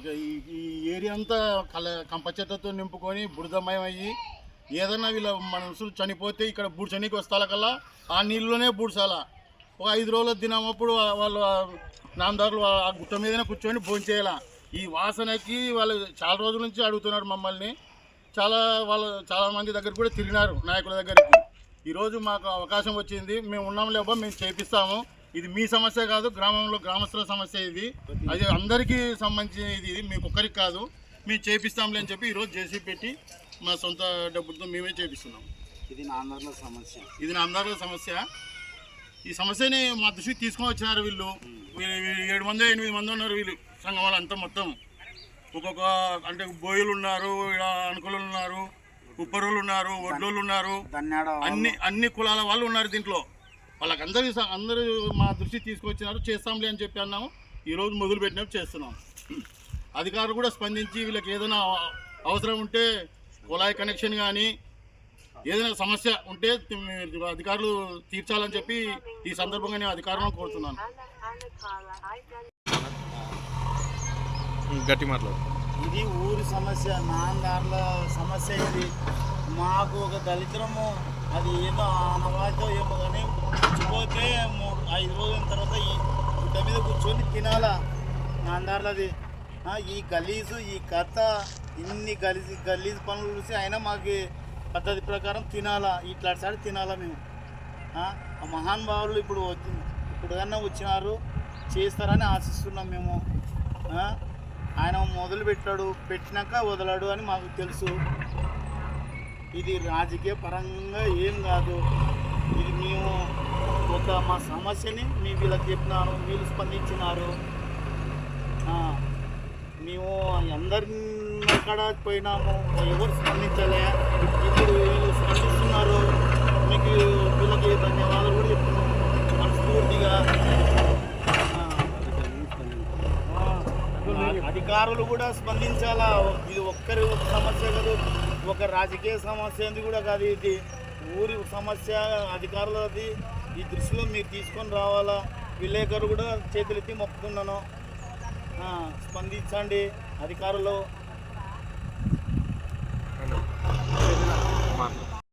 ఇక ఈ ఏరియా అంతా కల కంప చెత్తతో నింపుకొని బురదమయం అయ్యి ఏదన్నా వీళ్ళ మనుషులు చనిపోతే ఇక్కడ బూడ్చనీకి వస్తాల కల్లా ఆ నీళ్ళలోనే బూడ్చాల. ఒక ఐదు రోజులు తినప్పుడు వాళ్ళు ఆ ఆ గుట్ట మీదనే కూర్చొని భోంచేయాల ఈ వాసనకి వాళ్ళు చాలా రోజుల నుంచి అడుగుతున్నారు మమ్మల్ని. చాలా వాళ్ళు చాలామంది దగ్గర కూడా తిరిగినారు నాయకుల దగ్గరికి. ఈరోజు మాకు అవకాశం వచ్చింది. మేము ఉన్నాం లేబో మేము చేపిస్తాము. ఇది మీ సమస్య కాదు గ్రామంలో గ్రామస్తుల సమస్య ఇది. అది అందరికీ సంబంధించిన ఇది మీకు ఒక్కరికి కాదు. మేము చేపిస్తాంలే అని చెప్పి ఈరోజు జేసీ పెట్టి మా సొంత డబ్బులతో మేమే చేపిస్తున్నాం. ఇది నాన్నర్ల సమస్య. ఇది నా అందరిలో సమస్య. ఈ సమస్యని మా దృష్టికి తీసుకొని వచ్చినారు వీళ్ళు. ఏడు మంది ఎనిమిది మంది ఉన్నారు వీళ్ళు. సంఘం వాళ్ళంతా మొత్తం. ఒక్కొక్క అంటే బోయలు ఉన్నారు అనుకులు ఉన్నారు ఉప్పరులు ఉన్నారు వడ్లోళ్ళు ఉన్నారు. అన్ని అన్ని కులాల వాళ్ళు ఉన్నారు దీంట్లో. వాళ్ళకందరి అందరూ మా దృష్టికి తీసుకొచ్చినారు చేస్తాంలే అని చెప్పి అన్నాము. ఈరోజు మొదలు పెట్టినప్పుడు చేస్తున్నాం. అధికారులు కూడా స్పందించి వీళ్ళకి ఏదైనా అవ- అవసరం ఉంటే కుళాయి కనెక్షన్ కానీ ఏదైనా సమస్య ఉంటే అధికారులు తీర్చాలని చెప్పి ఈ సందర్భంగా నేను అధికారులను కోరుతున్నాను. గట్టి మాట్లాడు ఇది ఊరి సమస్య నాన్నదారుల సమస్య ఇది. మాకు ఒక దళితులము అది ఏదో ఆనవాయితో ఏమో కానీ కూర్చుపోతే మూడు ఐదు రోజుల తర్వాత ఈ గుడ్డ మీద కూర్చొని తినాలా? నాన్నదారులది ఆ, ఈ గలీజు ఈ కథ ఇన్ని గలీజు గలీజు పనులు చూసి అయినా మాకు పద్ధతి ప్రకారం తినాలా? ఇట్లా తినాలా మేము. ఆ మహాన్ మహానుభావులు ఇప్పుడు వచ్చి ఇప్పుడు కన్నా వచ్చినారు చేస్తారని ఆశిస్తున్నాం మేము. ఆయన మొదలు పెట్టాడు పెట్టినాక వదలాడు అని మాకు తెలుసు. ఇది రాజకీయ పరంగా ఏం కాదు. ఒక మా సమస్యని మీ వీళ్ళకి చెప్పినారు వీళ్ళు స్పందించినారు. మేము అందరి అక్కడ పోయినాము ఎవరు స్పందించలే. ఇప్పుడు వీళ్ళు స్పందిస్తున్నారు మీకు వీళ్ళకి ధన్యవాదాలు కూడా చెప్తున్నాం. మనస్ఫూర్తిగా. అధికారులు కూడా స్పందించాలా? ఇది ఒక్కరి ఒక సమస్య కాదు ఒక రాజకీయ సమస్య అనేది కూడా కాదు ఇది. ఊరి సమస్య అధికారులది ఈ దృష్టిలో మీరు తీసుకొని రావాలా? విలేకరు కూడా చేతులెత్తి మొక్కుతున్నాను స్పందించండి అధికారులు.